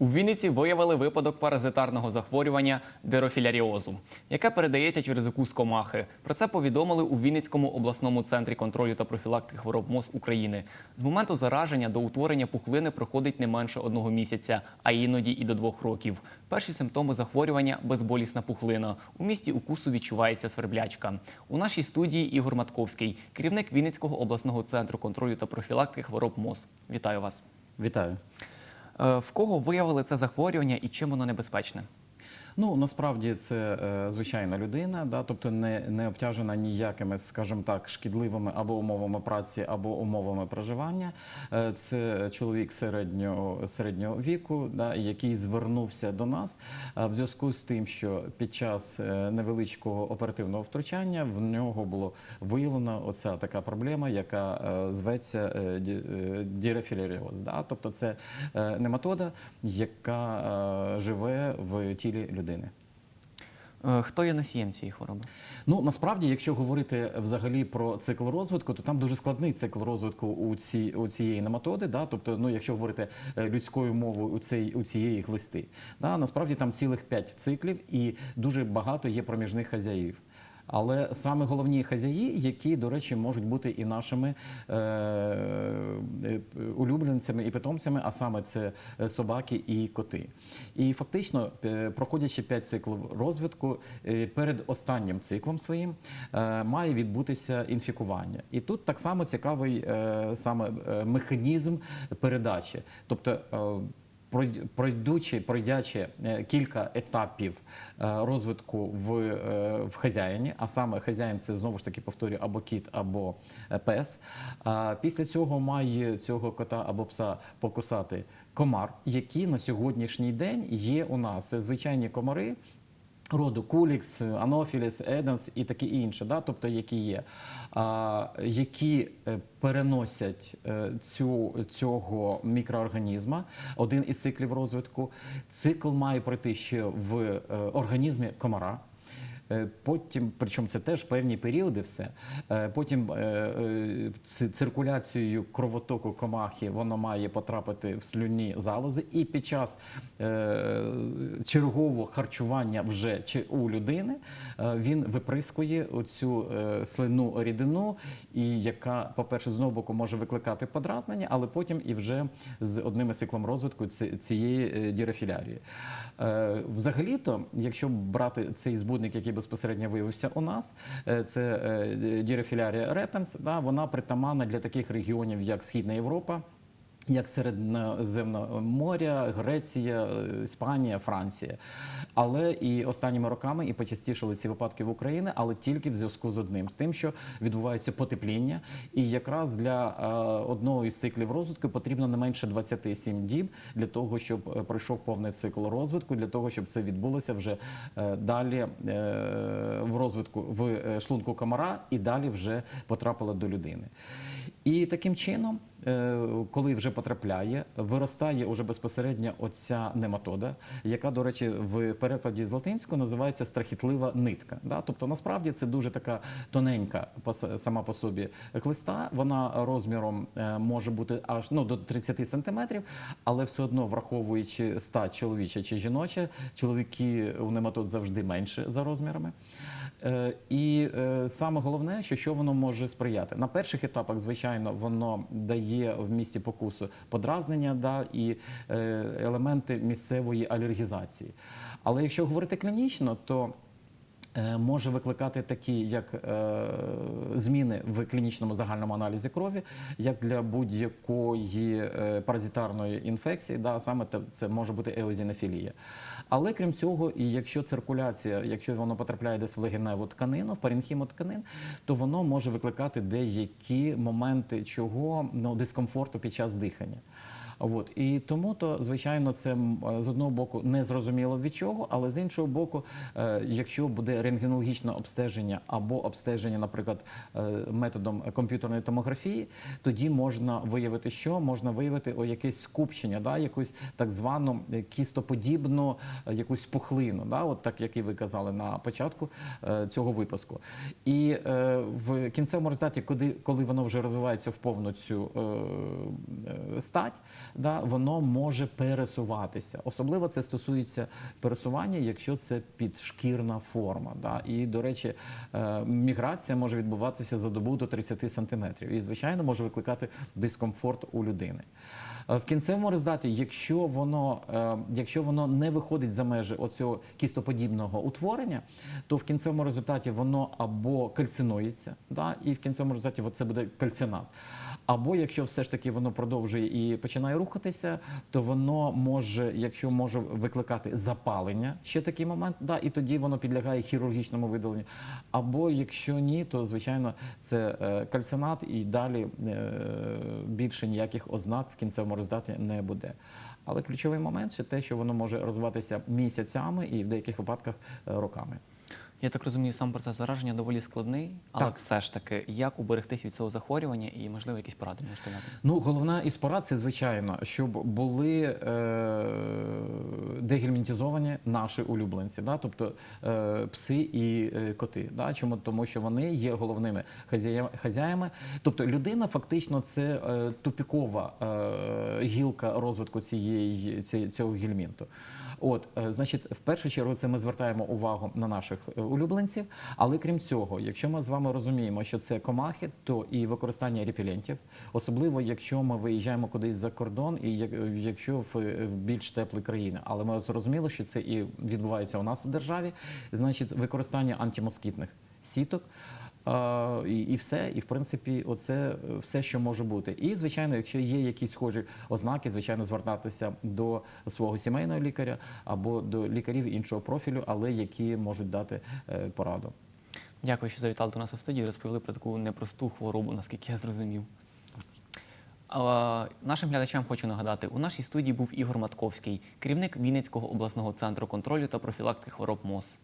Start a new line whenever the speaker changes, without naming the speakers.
У Вінниці виявили випадок паразитарного захворювання дерофіляріозу, яке передається через укус комахи. Про це повідомили у Вінницькому обласному центрі контролю та профілактики хвороб МОЗ України. З моменту зараження до утворення пухлини проходить не менше одного місяця, а іноді і до двох років. Перші симптоми захворювання безболісна пухлина. У місті укусу відчувається сверблячка. У нашій студії Ігор Матковський, керівник Вінницького обласного центру контролю та профілактики хвороб МОЗ. Вітаю вас.
Вітаю.
Е, В кого виявили це захворювання і чим воно небезпечне?
Ну насправді це е, звичайна людина, да, тобто не, не обтяжена ніякими, скажімо так, шкідливими або умовами праці, або умовами проживання. Е, це чоловік середнього, середнього віку, да, який звернувся до нас в зв'язку з тим, що під час е, невеличкого оперативного втручання в нього було виявлено оця така проблема, яка зветься ді- дірафіляріоз. Да? Тобто це нематода, яка живе в тілі людини.
Е, Хто є носієм цієї хвороби?
Ну насправді, якщо говорити взагалі про цикл розвитку, то там дуже складний цикл розвитку у ці у цієї нематоди. Да? Тобто, ну якщо говорити е, людською мовою у цей у цієї глисти, да? насправді там цілих п'ять циклів, і дуже багато є проміжних хазяїв. Але саме головні хазяї, які, до речі, можуть бути і нашими е, е, улюбленцями і питомцями, а саме це е, собаки і коти. І фактично, е, проходячи 5 циклів розвитку, перед останнім циклом своїм е, має відбутися інфікування. І тут так само цікавий е, саме механізм передачі. Тобто пройдучи, пройдячи е, кілька етапів е, розвитку в, е, в хазяїні, а саме хазяїн це знову ж таки повторюю, або кіт, або пес. Після цього має цього кота або пса покусати комар, які на сьогоднішній день є у нас. Це звичайні комари. Роду Кулікс, Анофіліс, Еденс і таке інше, да? тобто які є, а, які е, переносять е, цю, цього мікроорганізма, один із циклів розвитку. Цикл має пройти ще в е, організмі комара. Е, Потім, причому це теж певні періоди, все. Е, Потім е, ці- циркуляцією кровотоку комахи воно має потрапити в слюнні залози, і під час чергового харчування вже чи у людини він виприскує оцю слинну рідину, і яка, по-перше, з одного боку може викликати подразнення, але потім і вже з одним циклом розвитку цієї дірафілярії. Е, Взагалі-то, якщо брати цей збудник, який безпосередньо виявився у нас, е, це дірофілярія репенс, вона притаманна для таких регіонів, як Східна Європа. Як Середземне моря, Греція, Іспанія, Франція. Але і останніми роками і почастішали ці випадки в Україні, але тільки в зв'язку з одним з тим, що відбувається потепління, і якраз для е, одного із циклів розвитку потрібно не менше 27 діб для того, щоб е, пройшов повний цикл розвитку, для того, щоб це відбулося вже е, далі в розвитку в шлунку комара і далі вже потрапило до людини. І таким чином, е, коли вже потрапляє, виростає уже безпосередньо оця нематода, яка, до речі, в перекладі з латинського називається страхітлива нитка. Тобто, насправді це дуже така тоненька сама по собі хлиста. Вона розміром е, може бути аж ну, до 30 сантиметрів, але все одно, враховуючи стать чоловіча чи жіноча, чоловіки у нематод завжди менше за розмірами. Е, І е, саме головне, що, що воно може сприяти. На перших етапах, звичайно, воно дає в місті покусу подразнення да, і е, елементи місцевої алергізації. Але якщо говорити клінічно, то може викликати такі, як е, зміни в клінічному загальному аналізі крові, як для будь-якої е, паразитарної інфекції, да, саме це може бути еозінофілія. Але крім цього, і якщо циркуляція, якщо воно потрапляє десь в легеневу тканину, в паренхіму тканин, то воно може викликати деякі моменти чого ну, дискомфорту під час дихання. От і тому то, звичайно, це е, з одного боку не зрозуміло від чого, але з іншого боку, е, якщо буде рентгенологічне обстеження або обстеження, наприклад, е, методом комп'ютерної томографії, тоді можна виявити, що можна виявити о якесь скупчення, да, якусь так звану кістоподібну якусь пухлину, да, от так як і ви казали на початку цього випуску. І в кінцевому результаті, коли, воно вже розвивається в повну цю стать, да, воно може пересуватися. Особливо це стосується пересування, якщо це підшкірна форма. Да. І, до речі, е, міграція може відбуватися за добу до 30 сантиметрів. І, звичайно, може викликати дискомфорт у людини. Е, В кінцевому результаті, якщо воно, е, якщо воно не виходить за межі оцього кістоподібного утворення, то в кінцевому результаті воно або кальцинується, да, і в кінцевому результаті це буде кальцинат. Або якщо все ж таки воно продовжує і починає рухатися, то воно може, якщо може викликати запалення, ще такий момент, да, і тоді воно підлягає хірургічному видаленню. Або якщо ні, то звичайно це е, кальцинат, і далі більше ніяких ознак в кінцевому результаті не буде. Але ключовий момент ще те, що воно може розвиватися місяцями і в деяких випадках е, роками.
Я так розумію, сам процес зараження доволі складний, але
Так.
все ж таки, як уберегтись від цього захворювання і, можливо, якісь поради можете дати?
Ну, головна із порад це, звичайно, щоб були е, дегельмінтізовані наші улюбленці, да? тобто е, пси і е, коти. Да? Чому? Тому що вони є головними хазяя- хазяями. Тобто людина фактично це е, тупікова е, гілка розвитку цієї, ці- цього гельмінту. От, е, значить, в першу чергу це ми звертаємо увагу на наших е, улюбленців. Але крім цього, якщо ми з вами розуміємо, що це комахи, то і використання репелентів, особливо якщо ми виїжджаємо кудись за кордон, і як- якщо в більш теплі країни. Але ми зрозуміли, що це і відбувається у нас в державі, значить, використання антимоскітних сіток. І, і все, і в принципі, оце е, все, що може бути. І звичайно, якщо є якісь схожі ознаки, звичайно, звертатися до свого сімейного лікаря або до лікарів іншого профілю, але які можуть дати е, пораду.
Дякую, що завітали до нас у студію і розповіли про таку непросту хворобу, наскільки я зрозумів. Нашим глядачам хочу нагадати, у нашій студії був Ігор Матковський, керівник Вінницького обласного центру контролю та профілактики хвороб МОЗ.